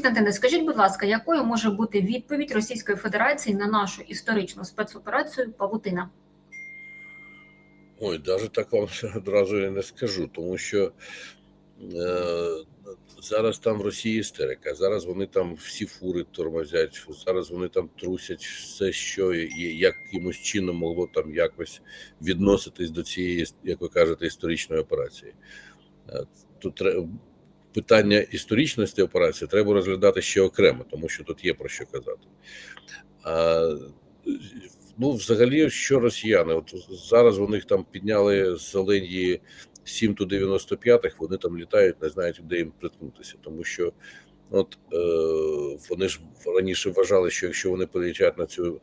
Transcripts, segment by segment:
Костянтине, скажіть, будь ласка, якою може бути відповідь Російської Федерації на нашу історичну спецоперацію Павутина? Ой, навіть так вам одразу я не скажу, тому що е, зараз там в Росії істерика, зараз вони там всі фури тормозять, зараз вони там трусять все, що якимось чином могло там якось відноситись до цієї, як ви кажете, історичної операції. Е, Тут. Питання історичності операції треба розглядати ще окремо, тому що тут є про що казати. А, ну, взагалі, що росіяни? От зараз у них там підняли з Оленії 7 ту 95 вони там літають, не знають, де їм приткнутися. Тому що от е, вони ж раніше вважали, що якщо вони переїжджають на цю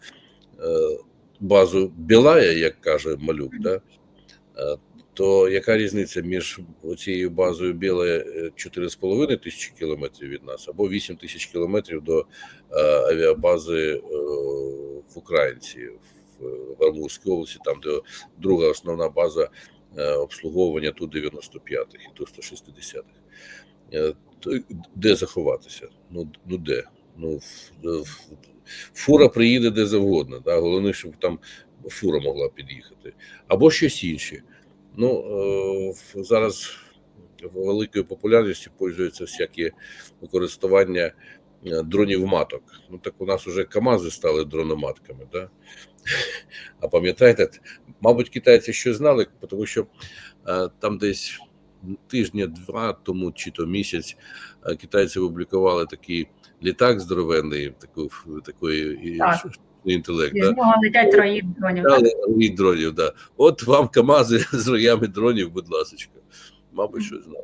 е, базу Білая, як каже малюк, да, е, то яка різниця між цією базою Біле 4,5 тисячі кілометрів від нас або 8 тисяч кілометрів до е, авіабази е, в Українці в, Амурській області, там де друга основна база е, обслуговування ту 95-х і ту 160-х. Е, то де заховатися? Ну, ну де? Ну, фура приїде де завгодно. Да? Головне, щоб там фура могла під'їхати, або щось інше. Ну е, зараз великою популярністю пользуються всякі використання е, дронів маток. Ну так у нас вже КАМАЗи стали дрономатками. Да? А пам'ятаєте, мабуть, китайці щось знали, тому що е, там десь тижня-два тому чи то місяць китайці опублікували такий літак здоровенний, таку такої Так. Інтелект. З Да? нього летять троїд дронів. так? Дронів, да. От вам КАМАЗи з роями дронів, будь ласка. Мабуть, щось знав.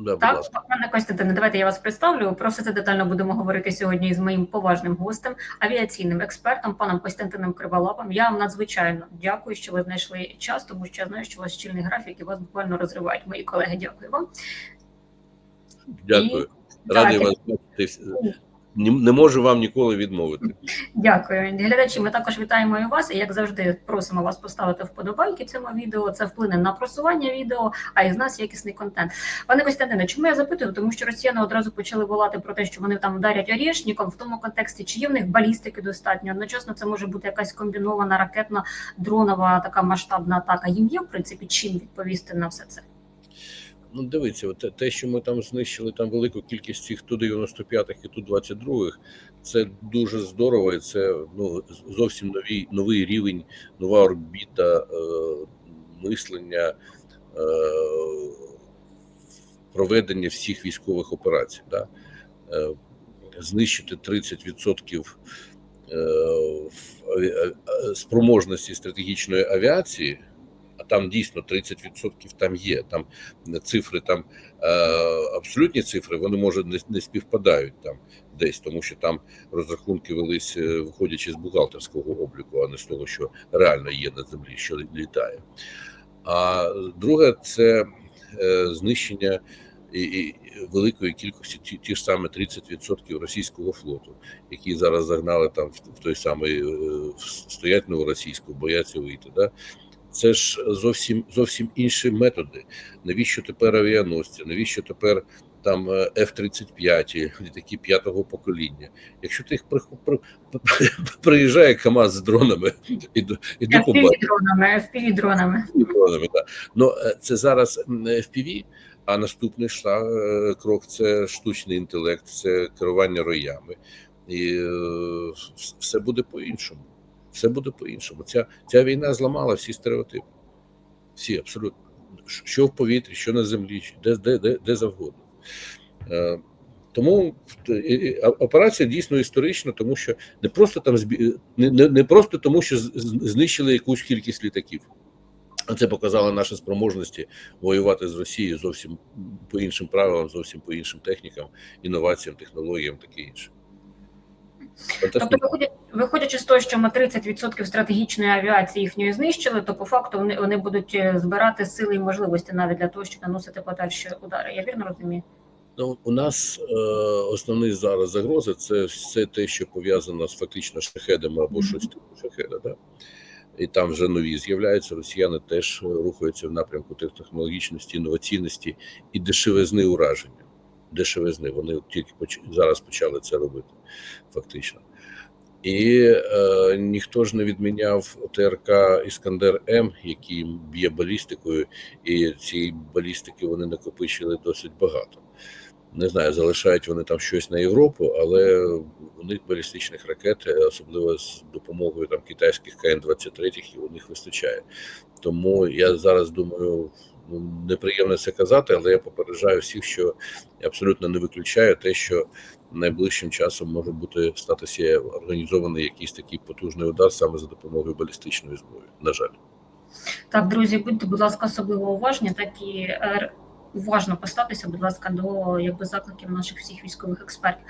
Да, Так, пане Костянтине, давайте я вас представлю. Про все це детально будемо говорити сьогодні із моїм поважним гостем, авіаційним експертом, паном Костянтином Криволапом. Я вам надзвичайно дякую, що ви знайшли час, тому що я знаю, що у вас щільний графік і вас буквально розривають. Мої колеги, дякую вам. Дякую. І- Радий вас бачити. Не можу вам ніколи відмовити. Дякую, глядачі. Ми також вітаємо і вас. І як завжди, просимо вас поставити вподобайки цьому відео. Це вплине на просування відео, а із нас якісний контент. Пане Костянтине, чому я запитую? Тому що росіяни одразу почали волати про те, що вони там вдарять орішником в тому контексті, чи є в них балістики достатньо. Одночасно, це може бути якась комбінована ракетна дронова така масштабна атака. Їм є в принципі чим відповісти на все це. Ну, дивіться, те- те, що ми там знищили там велику кількість цих ту 95-х і ту 22-х, це дуже здорово, і це ну зовсім новий новий рівень, нова орбіта е, мислення, е, проведення всіх військових операцій. Да? Е, знищити 30% е, аві- а- спроможності стратегічної авіації, а там дійсно 30% там є. Там цифри, там е, абсолютні цифри, вони може не, не співпадають там десь, тому що там розрахунки велись, е, виходячи з бухгалтерського обліку, а не з того, що реально є на землі, що літає. А друге, це е, знищення і, і великої кількості ті, ті ж саме 30% російського флоту, які зараз загнали там в, той самий е, стоять новоросійську, бояться вийти. Да? Це ж зовсім зовсім інші методи. Навіщо тепер авіаносці? Навіщо тепер там е, F-35, літаки п'ятого покоління? Якщо ти їх при, при, приїжджає КАМАЗ з дронами і до і до побачиш FPV-дронами, FPV-дронами. дронами. Да. Ну е, це зараз FPV, а наступний шла, е, крок це штучний інтелект, це керування роями, і все буде по-іншому. Все буде по-іншому. Ця, ця війна зламала всі стереотипи. Всі абсолютно. Що в повітрі, що на землі, де, де, де, де завгодно. Е, тому е, е, операція дійсно історична, тому що не просто там не, не, не просто тому, що знищили якусь кількість літаків. А це показало наші спроможності воювати з Росією зовсім по іншим правилам, зовсім по іншим технікам, інноваціям, технологіям, таке інше. Тобто, виходячи з того, що ми 30% стратегічної авіації їхньої знищили, то по факту вони, вони будуть е, збирати сили і можливості навіть для того, щоб наносити подальші удари. Я вірно розумію? Ну, у нас е, основний зараз загрози це все те, що пов'язано з фактично шахедами або Мгм. щось типу шахеда. Да? І там вже нові з'являються. Росіяни теж рухаються в напрямку тех- технологічності, інноваційності і дешевизни ураження. Дешевизни. Вони тільки поч... зараз почали це робити, фактично. І е, ніхто ж не відміняв ТРК Іскандер М, який б'є балістикою, і цієї балістики вони накопичили досить багато. Не знаю, залишають вони там щось на Європу, але у них балістичних ракет, е, особливо з допомогою там китайських КН-23, і у них вистачає. Тому я зараз думаю, неприємно це казати, але я попереджаю всіх, що я абсолютно не виключаю те, що найближчим часом може бути статися організований якийсь такий потужний удар саме за допомогою балістичної зброї. На жаль. Так, друзі, будьте, будь ласка, особливо уважні, так і е, уважно поставтеся, будь ласка, до якби закликів наших всіх військових експертів.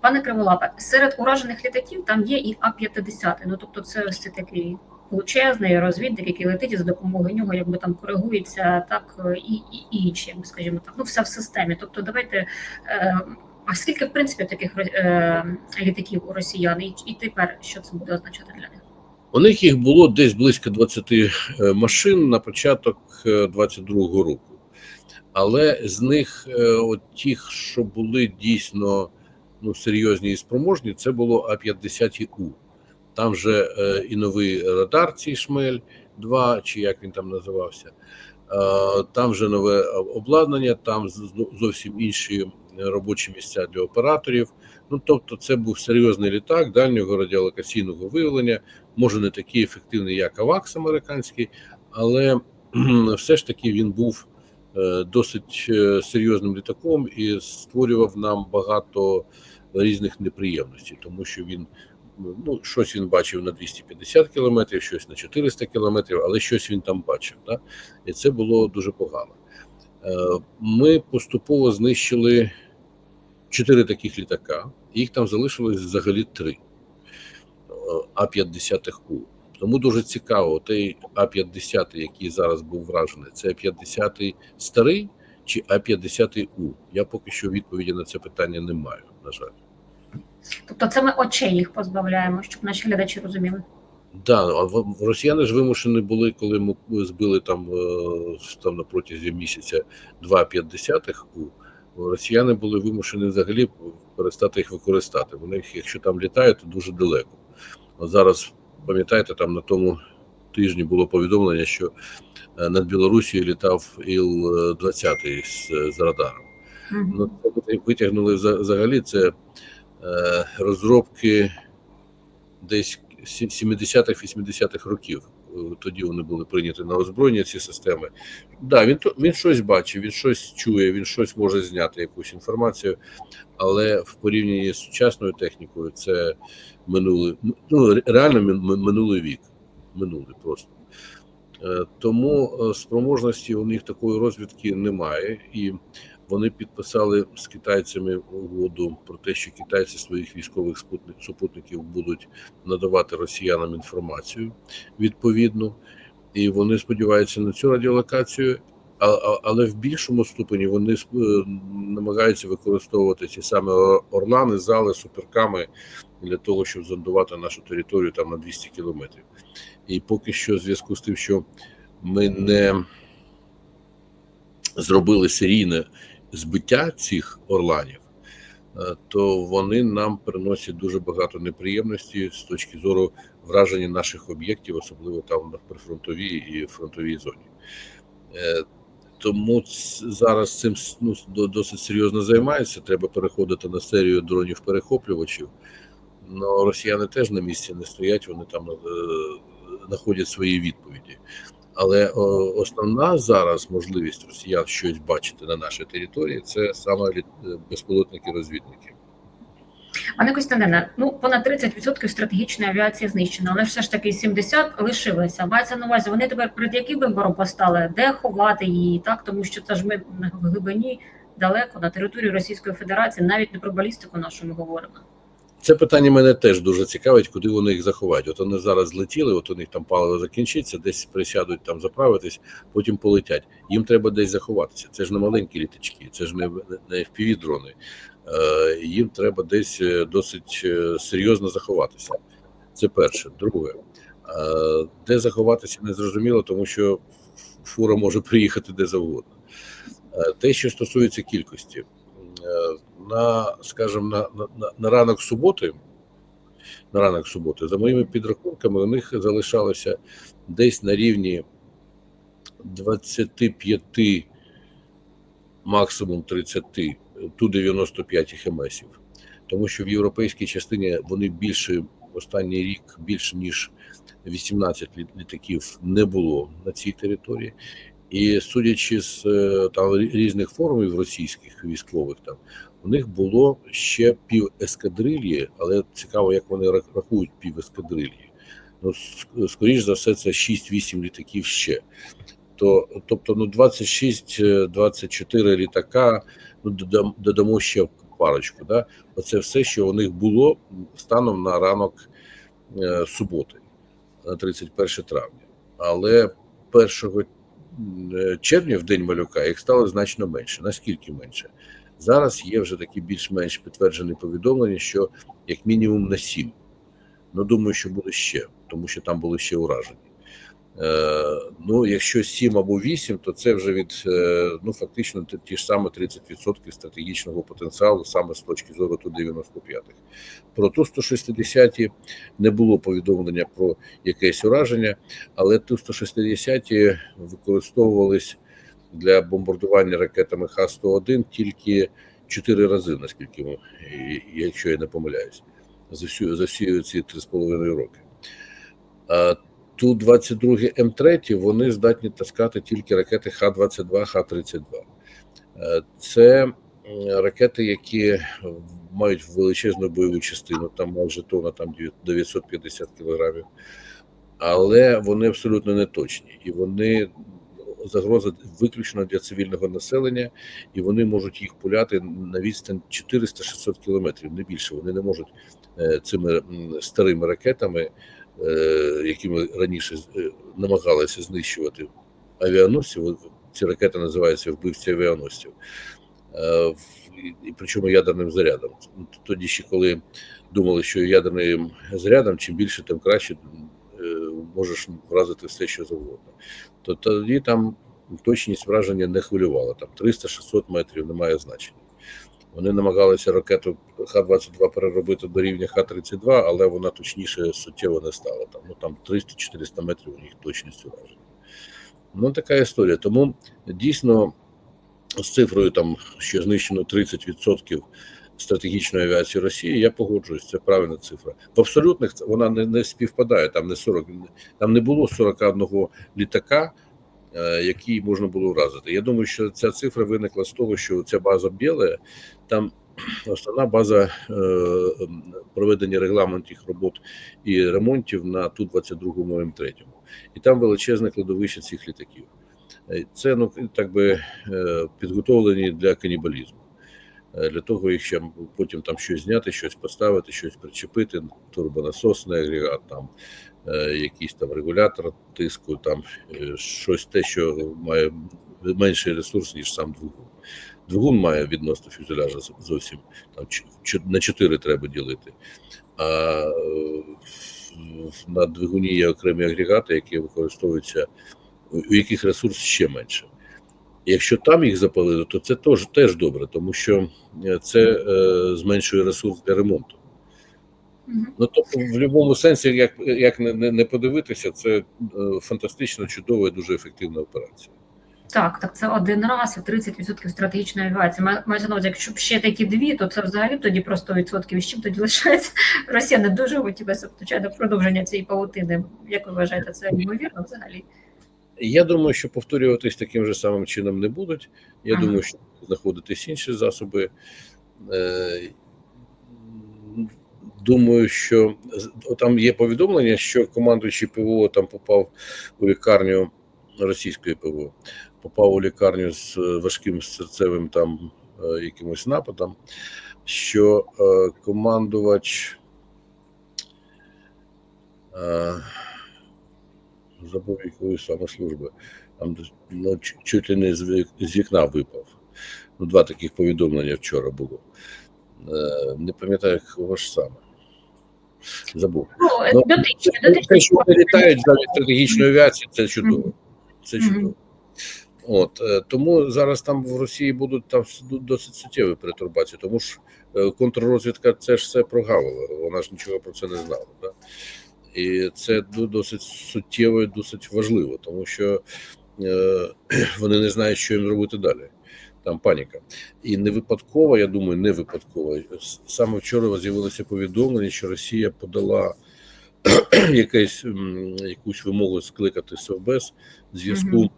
Пане Криволапе, серед уражених літаків там є і А-50. Ну тобто, це ось такий величезний розвідник, який летить і за допомогою нього, якби там коригується так е, і, і інші, скажімо так, ну все в системі. Тобто, давайте. Е, а скільки в принципі таких е, літаків у росіян, і, і тепер що це буде означати для них? У них їх було десь близько 20 е, машин на початок 22-го року. Але з них, е, от тих, що були дійсно ну, серйозні і спроможні, це було А-50У. Там же е, і новий радар, цей шмель 2, чи як він там називався. Е, Там вже нове обладнання, там зовсім інші робочі місця для операторів. Ну тобто, це був серйозний літак дальнього радіолокаційного виявлення, може не такий ефективний, як АВАКС американський, але все ж таки він був е, досить е, серйозним літаком і створював нам багато різних неприємностей, тому що він ну щось він бачив на 250 кілометрів, щось на 400 кілометрів, але щось він там бачив. Да? І це було дуже погано. Е, Ми поступово знищили чотири таких літака, їх там залишилось взагалі три е, А-50У. Тому дуже цікаво, той А-50, який зараз був вражений, це А-50 старий чи А-50У? Я поки що відповіді на це питання не маю, на жаль. Тобто, це ми очей їх позбавляємо, щоб наші глядачі розуміли. Да, а росіяни ж вимушені були, коли ми збили там, е, там на протязі місяця 2,5 у росіяни були вимушені взагалі перестати їх використати. Вони, їх, якщо там літають, то дуже далеко. От зараз, пам'ятаєте, там на тому тижні було повідомлення, що е, над Білорусією літав Іл-20 з, з радаром. Мгм. Ну, це витягнули вза- взагалі це е, розробки десь 70-х, 80-х років. Е, Тоді вони були прийняті на озброєння, ці системи. Да, він він щось бачив, він щось чує, він щось може зняти, якусь інформацію, але в порівнянні з сучасною технікою це минулий, ну реально мин- мин- минулий вік. Минулий просто. Е, Тому е, спроможності у них такої розвідки немає, і вони підписали з китайцями угоду про те, що китайці своїх військових супутників будуть надавати росіянам інформацію відповідну, і вони сподіваються на цю радіолокацію. Але в більшому ступені вони е, намагаються використовувати ті самі ор- орлани, зали, суперками для того, щоб зондувати нашу територію там на 200 кілометрів. І поки що, в зв'язку з тим, що ми не зробили серійне збиття цих орланів, е, то вони нам приносять дуже багато неприємностей з точки зору враження наших об'єктів, особливо там на прифронтовій і фронтовій зоні. Е, Тому зараз цим ну, до- досить серйозно займаються. Треба переходити на серію дронів-перехоплювачів. Ну, росіяни теж на місці не стоять, вони там е, знаходять свої відповіді. Але о, основна зараз можливість росіян щось бачити на нашій території це саме е, безпілотники-розвідники. Пане Костянтине, ну понад 30% стратегічної авіації знищено, але все ж таки 70 лишилося. Мається на увазі, вони тепер перед яким вибором постали, де ховати її, так тому що це ж ми в глибині далеко на території Російської Федерації, навіть не про балістику нашу ми говоримо. Це питання мене теж дуже цікавить, куди вони їх заховають. От вони зараз злетіли, от у них там паливо закінчиться, десь присядуть там заправитись, потім полетять. Їм треба десь заховатися. Це ж не маленькі літачки, це ж не, не fpv дрони. Е, їм треба десь е, досить е, серйозно заховатися. Це перше. Друге, е, де заховатися не зрозуміло, тому що фура може приїхати де завгодно. Е, Те, що стосується кількості, на, скажімо, на, на, на- ранок суботи, на ранок суботи, за моїми підрахунками, у них залишалося десь на рівні 25, максимум 30, ту 95 ХМСів. Тому що в європейській частині вони більше останній рік більше ніж 18 лі- літаків не було на цій території. І судячи з е, там різних форумів російських військових, там у них було ще пів ескадрильї, але цікаво, як вони рахують пів ескадрильї. Ну, скоріш за все, це 6-8 літаків ще. То, тобто, ну 26-24 літака, ну додам- додамо ще парочку. Да? Оце все, що у них було станом на ранок е, суботи, на 31 травня. Але 1 е, червня, в день малюка, їх стало значно менше. Наскільки менше? Зараз є вже такі більш-менш підтверджені повідомлення, що як мінімум на сім. Ну, думаю, що буде ще, тому що там були ще уражені. Е, ну, якщо 7 або 8, то це вже від е, ну фактично ті, ж саме 30% стратегічного потенціалу, саме з точки зору ту 95-х. Про ту 160-ті не було повідомлення про якесь ураження, але ту 160-ті використовувались для бомбардування ракетами Х-101 тільки 4 рази, наскільки якщо я не помиляюсь, за всю за всі ці 3,5 роки. Ту 22 М3 вони здатні таскати тільки ракети Х-22, Х-32. Е, Це ракети, які мають величезну бойову частину, там майже тонна, там 950 кілограмів, але вони абсолютно не точні. І вони загроза виключно для цивільного населення, і вони можуть їх пуляти на відстань 400-600 кілометрів, не більше. Вони не можуть е, цими старими ракетами е, якими раніше е, намагалися знищувати авіаносців. Ці ракети називаються вбивці авіаносців, Е, і- причому ядерним зарядом. Тоді ще коли думали, що ядерним зарядом чим більше, тим краще можеш вразити все, що завгодно. То тоді там точність враження не хвилювала. Там 300-600 метрів немає значення. Вони намагалися ракету Х-22 переробити до рівня Х-32, але вона точніше суттєво не стала. Там, ну, там 300-400 метрів у них точність ураження. Ну, така історія. Тому дійсно з цифрою, там, що знищено 30% стратегічної авіації Росії, я погоджуюсь, це правильна цифра. В абсолютних вона не, не співпадає, там не 40, там не було 41 літака, який можна було вразити. Я думаю, що ця цифра виникла з того, що ця база Біле, там основна база е, проведення регламентних робот і ремонтів на ту 22 М3. І там величезне кладовище цих літаків. Е, Це ну так би е, підготовлені для канібалізму. Е, Для того, якщо потім там щось зняти, щось поставити, щось причепити, турбонасосний агрегат, там е, якийсь там регулятор тиску, там е, щось те, що має менший ресурс, ніж сам двигун. Двигун має відносно фюзеляжа зовсім там на 4 треба ділити. А на двигуні є окремі агрегати, які використовуються, у яких ресурс ще менше. Якщо там їх запалили, то це теж, теж добре, тому що е, це е, зменшує ресурс для ремонту. Ну тобто, в будь-якому сенсі, як, як не, не, подивитися, це е, фантастично чудова і дуже ефективна операція. Так, так це один раз і 30% стратегічної авіації. Ма- Мається на увазі, якщо б ще такі дві, то це взагалі тоді про 100%. І з чим тоді лишається? Росія не дуже хотілося до продовження цієї павутини. Як ви вважаєте, це ймовірно взагалі? Я думаю, що повторюватись таким же самим чином не будуть. Я Ага. думаю, що знаходитись інші засоби. Е, Думаю, що там є повідомлення, що командуючий ПВО там попав у лікарню російської ПВО, попав у лікарню з е, важким серцевим там е, якимось нападом, що командувач забув якої саме служби, там ну, чуть ли не з вікна випав. Ну, два таких повідомлення вчора було. Е, Не пам'ятаю, кого ж саме. Забув. Ну, Ну, дотичні, Те, що вони літають замість стратегічної авіації, це чудово. Це чудово. От е, тому зараз там в Росії будуть там досить суттєві перетурбації, тому ж е, контррозвідка це ж все прогавила. Вона ж нічого про це не знала. Да? І це досить суттєво і досить важливо, тому що е, вони не знають, що їм робити далі. Там паніка. І не випадково, я думаю, не випадково. Саме вчора з'явилося повідомлення, що Росія подала якесь, якусь вимогу скликати Совбез в зв'язку.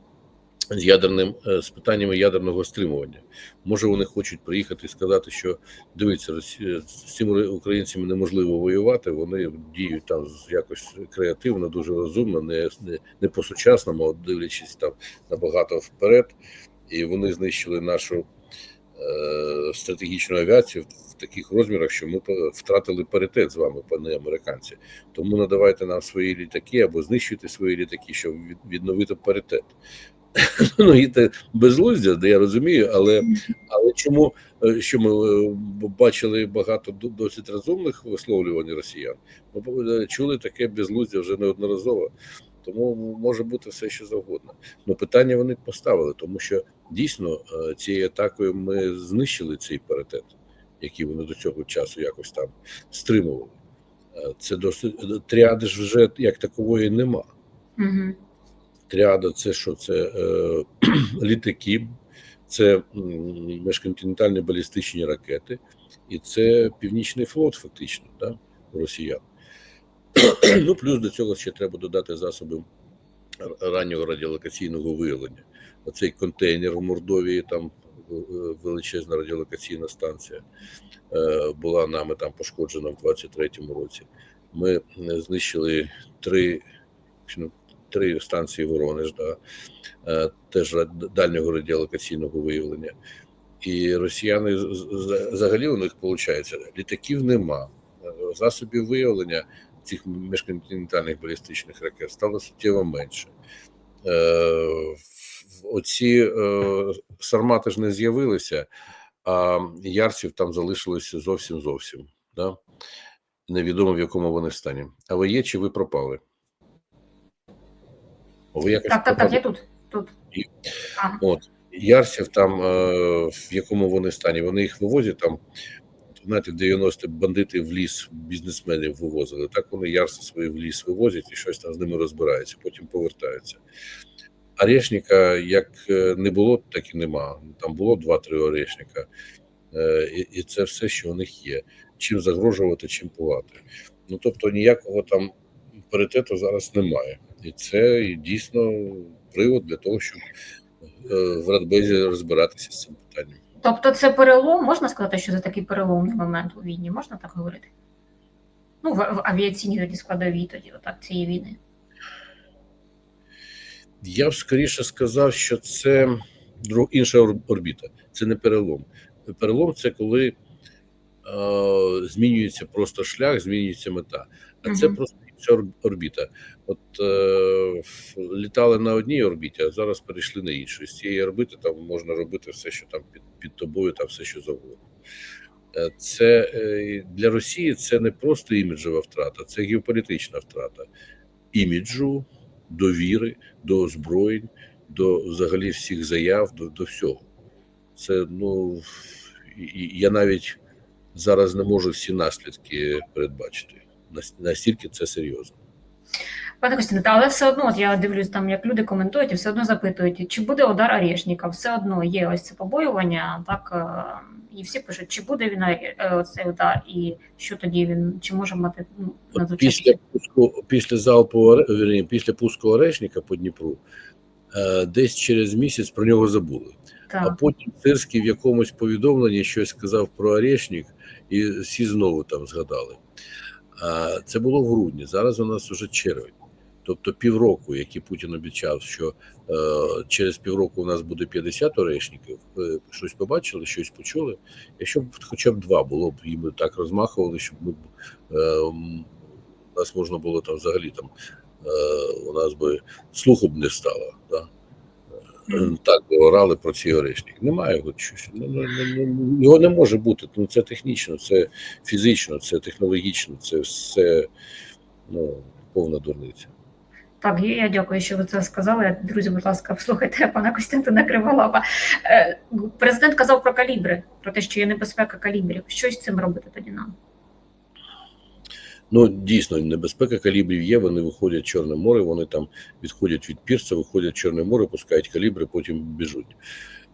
З ядерним е, з питаннями ядерного стримування. Може, вони хочуть приїхати і сказати, що дивіться, з цими українцями неможливо воювати. Вони діють там якось креативно, дуже розумно, не, не, не по сучасному, дивлячись там набагато вперед, і вони знищили нашу. е, Стратегічну авіацію в таких розмірах, що ми втратили паритет з вами, пане американці. Тому надавайте нам свої літаки або знищуйте свої літаки, щоб від- відновити паритет. Ну і це безглуздя, де я розумію, але, але чому е, що ми е, бачили багато досить розумних висловлювань росіян? Ми е, чули таке безглуздя вже неодноразово. Тому може бути все, що завгодно. Ну питання вони поставили, тому що дійсно цією атакою ми знищили цей паритет, який вони до цього часу якось там стримували. Це досить тріади ж вже як такової нема. Мгм. Тріада це що? Це е, літаки, це міжконтинентальні балістичні ракети, і це Північний флот, фактично, да, росіян. ну, плюс до цього ще треба додати засоби раннього радіолокаційного виявлення. Оцей контейнер в Мордовії, там е, величезна радіолокаційна станція е, була нами там пошкоджена в 23-му році. Ми е, знищили три, ну, три станції Воронеж, да, е, теж дальнього радіолокаційного виявлення. І росіяни взагалі у них виходить, літаків нема, е, засобів виявлення цих міжконтинентальних балістичних ракет стало суттєво менше. Е, Оці сармати ж не з'явилися, а ярців там залишилося зовсім зовсім. Да? Невідомо в якому вони стані. А ви є чи ви пропали? Ви якось Так, так, так, я тут. тут. І- Ага. От ярців там е, в якому вони стані? Вони їх вивозять там. Знаєте, в 90 бандити в ліс бізнесменів вивозили. Так вони ярси свої в ліс вивозять і щось там з ними розбираються, потім повертаються. Орешника як е, не було, так і нема. Там було два-три орешника, Е, і це все, що у них є. Чим загрожувати, чим пувати. Ну тобто ніякого там паритету зараз немає. І це і дійсно привод для того, щоб е, в Радбезі розбиратися з цим питанням. Тобто це перелом, можна сказати, що це такий переломний момент у війні, можна так говорити? Ну, в, в авіаційній тоді складовій тоді, отак, цієї війни. Я б скоріше сказав, що це інша орбіта, це не перелом. Перелом це коли е, змінюється просто шлях, змінюється мета. А це просто ор- орбіта. От е, літали на одній орбіті, а зараз перейшли на іншу. З цієї орбити там можна робити все, що там під, під тобою, там все, що завгодно. Е, Це е, для Росії це не просто іміджева втрата, це геополітична втрата іміджу, довіри, до озброєнь, до взагалі всіх заяв, до, до всього. Це ну я навіть зараз не можу всі наслідки передбачити. Нас- Настільки це серйозно. Пане Костяне, але все одно, от я дивлюсь там, як люди коментують, і все одно запитують, чи буде удар Орешника. Все одно є ось це побоювання, так е, і всі пишуть, чи буде він е, цей удар, і що тоді він, чи може мати ну, надзвичайно. після пуску, після залпу вірні, після пуску Орешника по Дніпру, е, десь через місяць про нього забули. А потім Сирський в якомусь повідомленні щось сказав про Орешник, і всі знову там згадали. Це було в грудні. Зараз у нас вже червень. Тобто півроку, які Путін обіцяв, що е, через півроку у нас буде 50 орешників. Ви щось побачили, щось почули. Якщо б хоча б два було б їм так розмахували, щоб ми е, нас можна було там взагалі там е, у нас би слуху б не стало. Да? Так говорили про ці орешники. Немає його щось. Ну, ну, ну, його не може бути. Ну це технічно, це фізично, це технологічно, це все ну, повна дурниця. Так, я дякую, що ви це сказали. Друзі, будь ласка, послухайте пана Костянтина Криволапа. Е, Президент казав про калібри, про те, що є небезпека калібрів. Що з цим робити тоді нам? Ну, дійсно, небезпека калібрів є. Вони виходять в Чорне море, вони там відходять від пірса, виходять в Чорне море, пускають калібри, потім біжуть.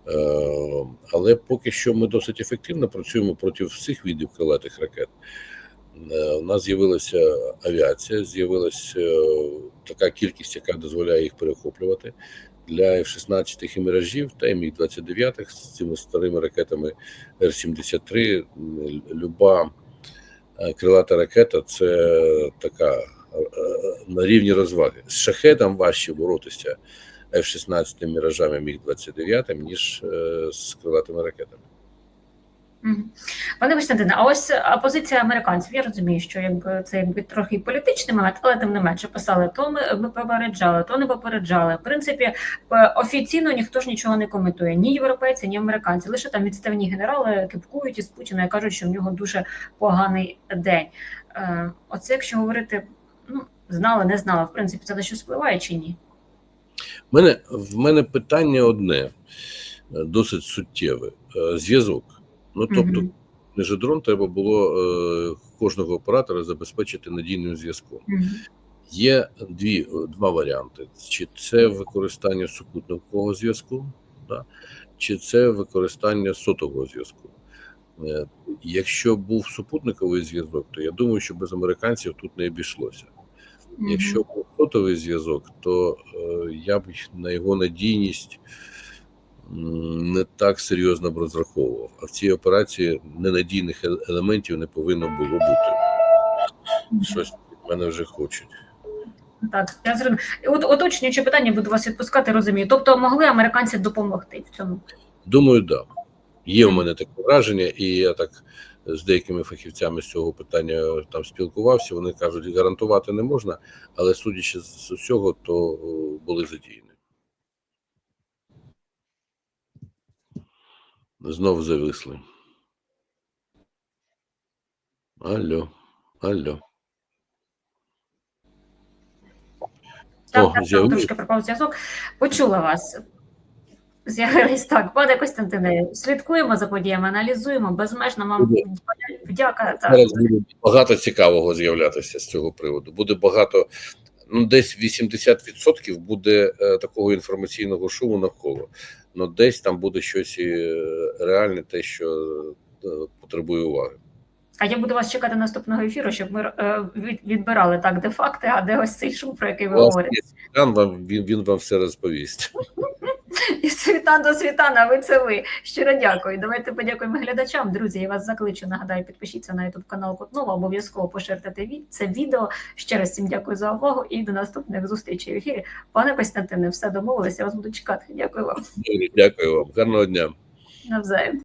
Е, але поки що ми досить ефективно працюємо проти всіх видів крилатих ракет. Е, у нас з'явилася авіація, з'явилася е, така кількість, яка дозволяє їх перехоплювати. Для F-16 і міражів та і Міг-29 з цими старими ракетами Р-73 м, люба крилата ракета це така е, на рівні розваги. З шахедом важче боротися F-16 міражами Міг-29, ніж е, з крилатими ракетами. Пане Костянтине, а ось а позиція американців. Я розумію, що якби це якби трохи політичний момент, але тим не менше писали, то ми, ми попереджали, то не попереджали. В принципі, е, офіційно ніхто ж нічого не коментує. Ні європейці, ні американці. Лише там відставні генерали кипкують із Путіна і кажуть, що в нього дуже поганий день. Е, Оце, якщо говорити, ну знали, не знали. В принципі, це на що впливає чи ні? В мене, в мене питання одне, е, досить суттєве: Е, зв'язок. Ну тобто, Мгм. не дрон треба було е, кожного оператора забезпечити надійним зв'язком. Мгм. Є дві, два варіанти: чи це використання супутникового зв'язку, да, чи це використання сотового зв'язку. Е, Якщо був супутниковий зв'язок, то я думаю, що без американців тут не обійшлося. Якщо був сотовий зв'язок, то е, я б на його надійність не так серйозно б розраховував. А в цій операції ненадійних е- елементів не повинно було бути. Щось мене вже хочуть. Так, я зрозумів. От уточнюючи питання, буду вас відпускати, розумію. Тобто могли американці допомогти в цьому? Думаю, так. Да. Є в мене таке враження, і я так з деякими фахівцями з цього питання там спілкувався. Вони кажуть, гарантувати не можна, але судячи з усього, то були задіяні. Знов зависли. Алло, алло. Так, О, так, трошки пропав зв'язок. Почула вас. З'явились так, пане Костянтине, слідкуємо за подіями, аналізуємо, безмежно вам Буде. вдяка. Так. Зараз буде багато цікавого з'являтися з цього приводу. Буде багато, ну десь 80% буде е, такого інформаційного шуму навколо. Ну десь там буде щось е, реальне, те, що е, потребує уваги. А я буду вас чекати наступного ефіру, щоб ми е, відбирали так, де факти, а де ось цей шум, про який ви говорите. Він, він вам все розповість. І світан до світана, ви це ви. Щиро дякую. Давайте подякуємо глядачам. Друзі, я вас закличу. Нагадаю, підпишіться на YouTube канал Кутнова, обов'язково поширте те це відео. Ще раз всім дякую за увагу і до наступних зустрічей в ефірі. Пане Костянтине, все домовилися. Я вас буду чекати. Дякую вам Дякую вам. Гарного дня. навзаєм.